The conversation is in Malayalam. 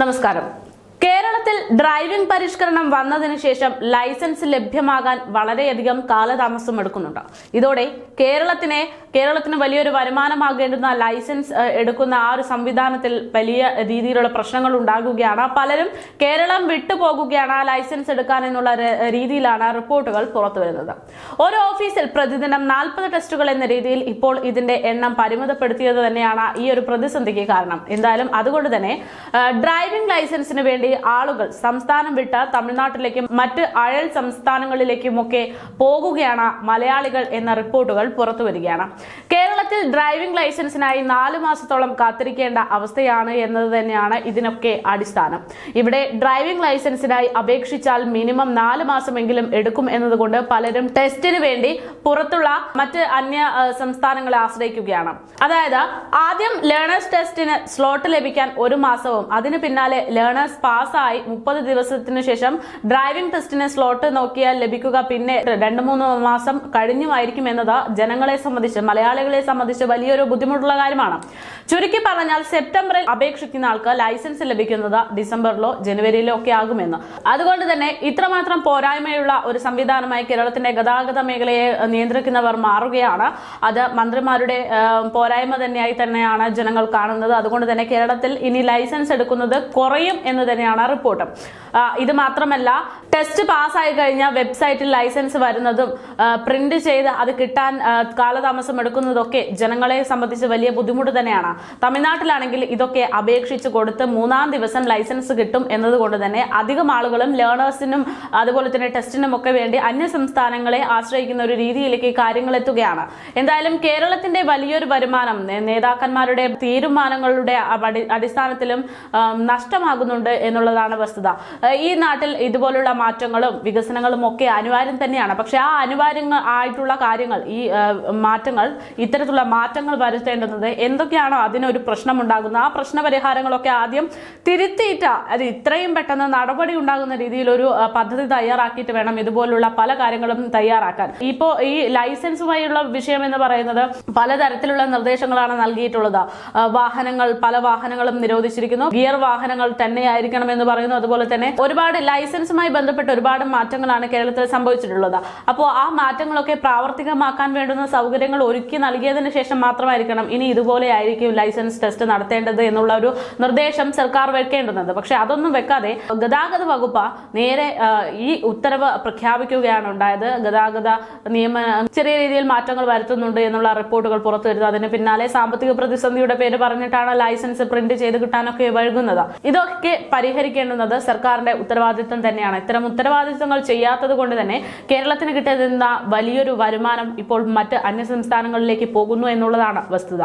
നമസ്കാരം. കേരളത്തിൽ ഡ്രൈവിംഗ് പരിഷ്കരണം വന്നതിന് ശേഷം ലൈസൻസ് ലഭ്യമാകാൻ വളരെയധികം കാലതാമസം എടുക്കുന്നുണ്ട്. ഇതോടെ കേരളത്തിനെ കേരളത്തിന് വലിയൊരു വരുമാനമാകേണ്ടുന്ന ലൈസൻസ് എടുക്കുന്ന ആ ഒരു സംവിധാനത്തിൽ വലിയ രീതിയിലുള്ള പ്രശ്നങ്ങൾ ഉണ്ടാകുകയാണ്. പലരും കേരളം വിട്ടുപോകുകയാണ് ആ ലൈസൻസ് എടുക്കാൻ എന്നുള്ള രീതിയിലാണ് റിപ്പോർട്ടുകൾ പുറത്തു വരുന്നത്. ഒരു ഓഫീസിൽ പ്രതിദിനം നാൽപ്പത് ടെസ്റ്റുകൾ എന്ന രീതിയിൽ ഇപ്പോൾ ഇതിന്റെ എണ്ണം പരിമിതപ്പെടുത്തിയത് തന്നെയാണ് ഈ ഒരു പ്രതിസന്ധിക്ക് കാരണം. എന്തായാലും അതുകൊണ്ട് തന്നെ ഡ്രൈവിംഗ് ലൈസൻസിന് വേണ്ടി ആളുകൾ സംസ്ഥാനം വിട്ട് തമിഴ്നാട്ടിലേക്കും മറ്റ് അയൽ സംസ്ഥാനങ്ങളിലേക്കുമൊക്കെ പോകുകയാണ് മലയാളികൾ എന്ന റിപ്പോർട്ടുകൾ പുറത്തു വരികയാണ് കേരളത്തിൽ ഡ്രൈവിംഗ് ലൈസൻസിനായി നാല് മാസത്തോളം കാത്തിരിക്കേണ്ട അവസ്ഥയാണ് എന്നത് തന്നെയാണ് ഇതിനൊക്കെ അടിസ്ഥാനം. ഇവിടെ ഡ്രൈവിംഗ് ലൈസൻസിനായി അപേക്ഷിച്ചാൽ മിനിമം നാല് മാസമെങ്കിലും എടുക്കും എന്നതുകൊണ്ട് പലരും ടെസ്റ്റിന് വേണ്ടി പുറത്തുള്ള മറ്റ് അന്യ സംസ്ഥാനങ്ങളെ ആശ്രയിക്കുകയാണ്. അതായത് ആദ്യം ലേണേഴ്സ് ടെസ്റ്റിന് സ്ലോട്ട് ലഭിക്കാൻ ഒരു മാസവും അതിന് പിന്നാലെ ലേണേഴ്സ് പാസ്സായി മുപ്പത് ദിവസത്തിനു ശേഷം ഡ്രൈവിംഗ് ടെസ്റ്റിന് സ്ലോട്ട് നോക്കിയാൽ ലഭിക്കുക. പിന്നെ രണ്ട് മൂന്ന് മാസം കഴിഞ്ഞുമായിരിക്കും എന്നത് ജനങ്ങളെ സംബന്ധിച്ച് മലയാളികളെ സംബന്ധിച്ച് വലിയൊരു ബുദ്ധിമുട്ടുള്ള കാര്യമാണ്. ചുരുക്കി പറഞ്ഞാൽ സെപ്റ്റംബറിൽ അപേക്ഷിക്കുന്ന ആൾക്ക് ലൈസൻസ് ലഭിക്കുന്നത് ഡിസംബറിലോ ജനുവരിയിലോ ഒക്കെ ആകുമെന്ന്. അതുകൊണ്ട് തന്നെ ഇത്രമാത്രം പോരായ്മയുള്ള ഒരു സംവിധാനമായി കേരളത്തിന്റെ ഗതാഗത മേഖലയെ നിയന്ത്രിക്കുന്നവർ മാറുകയാണ്. അത് മന്ത്രിമാരുടെ പോരായ്മ തന്നെയായി തന്നെയാണ് ജനങ്ങൾ കാണുന്നത്. അതുകൊണ്ട് തന്നെ കേരളത്തിൽ ഇനി ലൈസൻസ് എടുക്കുന്നത് കുറയും എന്ന് തന്നെയാണ് റിപ്പോർട്ട്. ഇത് മാത്രമല്ല ടെസ്റ്റ് പാസ്സായി കഴിഞ്ഞാൽ വെബ്സൈറ്റിൽ ലൈസൻസ് വരുന്നതും പ്രിന്റ് ചെയ്ത് അത് കിട്ടാൻ കാലതാമസം എടുക്കുന്നതൊക്കെ ജനങ്ങളെ സംബന്ധിച്ച് വലിയ ബുദ്ധിമുട്ട് തന്നെയാണ്. തമിഴ്നാട്ടിലാണെങ്കിൽ ഇതൊക്കെ അപേക്ഷിച്ച് കൊടുത്ത് മൂന്നാം ദിവസം ലൈസൻസ് കിട്ടും എന്നതുകൊണ്ട് തന്നെ അധികം ആളുകളും ലേണേഴ്സിനും അതുപോലെ തന്നെ ടെസ്റ്റിനും ഒക്കെ വേണ്ടി അന്യ സംസ്ഥാനങ്ങളെ ആശ്രയിക്കുന്ന ഒരു രീതിയിലേക്ക് കാര്യങ്ങൾ എത്തുകയാണ്. എന്തായാലും കേരളത്തിന്റെ വലിയൊരു വരുമാനം നേതാക്കന്മാരുടെ തീരുമാനങ്ങളുടെ അടിസ്ഥാനത്തിലും നഷ്ടമാകുന്നുണ്ട് എന്നുള്ളതാണ് വസ്തുത. ഈ നാട്ടിൽ ഇതുപോലുള്ള മാറ്റങ്ങളും വികസനങ്ങളും ഒക്കെ അനിവാര്യം തന്നെയാണ്. പക്ഷെ ആ അനിവാര്യങ്ങൾ ആയിട്ടുള്ള കാര്യങ്ങൾ ഈ മാറ്റങ്ങൾ ഇത്തരത്തിലുള്ള മാറ്റങ്ങൾ വരുത്തേണ്ടുന്നത് എന്തൊക്കെയാണോ അതിനൊരു പ്രശ്നമുണ്ടാകുന്നത്. ആ പ്രശ്ന പരിഹാരങ്ങളൊക്കെ ആദ്യം തിരുത്തിയിട്ട് അത് ഇത്രയും പെട്ടെന്ന് നടപടി ഉണ്ടാകുന്ന രീതിയിൽ ഒരു പദ്ധതി തയ്യാറാക്കിയിട്ട് വേണം ഇതുപോലുള്ള പല കാര്യങ്ങളും തയ്യാറാക്കാൻ. ഇപ്പോൾ ഈ ലൈസൻസുമായുള്ള വിഷയം എന്ന് പറയുന്നത് പലതരത്തിലുള്ള നിർദ്ദേശങ്ങളാണ് നൽകിയിട്ടുള്ളത്. വാഹനങ്ങൾ പല വാഹനങ്ങളും നിരോധിച്ചിരിക്കുന്നു. ഗിയർ വാഹനങ്ങൾ തന്നെയായിരിക്കണം എന്ന് പറയുന്നു. അതുപോലെ തന്നെ ഒരുപാട് ലൈസൻസുമായി ബന്ധപ്പെട്ട് ഒരുപാട് മാറ്റങ്ങളാണ് കേരളത്തിൽ സംഭവിച്ചിട്ടുള്ളത്. അപ്പോൾ ആ മാറ്റങ്ങളൊക്കെ പ്രാവർത്തികമാക്കാൻ വേണ്ടുന്ന സൗകര്യങ്ങൾ ഒരുക്കി നൽകിയതിന് ശേഷം മാത്രമായിരിക്കണം ഇനി ഇതുപോലെ ആയിരിക്കും ലൈസൻസ് ടെസ്റ്റ് നടത്തേണ്ടത് എന്നുള്ള ഒരു നിർദ്ദേശം സർക്കാർ വെക്കേണ്ടുന്നത്. പക്ഷേ അതൊന്നും വെക്കാതെ ഗതാഗത വകുപ്പ് നേരെ ഈ ഉത്തരവ് പ്രഖ്യാപിക്കുകയാണ് ഉണ്ടായത്. ഗതാഗത നിയമ ചെറിയ രീതിയിൽ മാറ്റങ്ങൾ വരുത്തുന്നുണ്ട് എന്നുള്ള റിപ്പോർട്ടുകൾ പുറത്തു വരുന്നത് അതിന് പിന്നാലെ സാമ്പത്തിക പ്രതിസന്ധിയുടെ പേര് പറഞ്ഞിട്ടാണ് ലൈസൻസ് പ്രിന്റ് ചെയ്ത് കിട്ടാനൊക്കെ വഴുകുന്നത് ഇതൊക്കെ പരിഹരിക്കേണ്ടുന്നത് സർക്കാരിന്റെ ഉത്തരവാദിത്വം തന്നെയാണ്. ഇത്തരം ഉത്തരവാദിത്വങ്ങൾ ചെയ്യാത്തത് കൊണ്ട് തന്നെ കേരളത്തിന് കിട്ടുന്ന വലിയൊരു വരുമാനം ഇപ്പോൾ മറ്റ് അന്യസംസ്ഥാനങ്ങളിലേക്ക് പോകുന്നു എന്നുള്ളതാണ് വസ്തുത.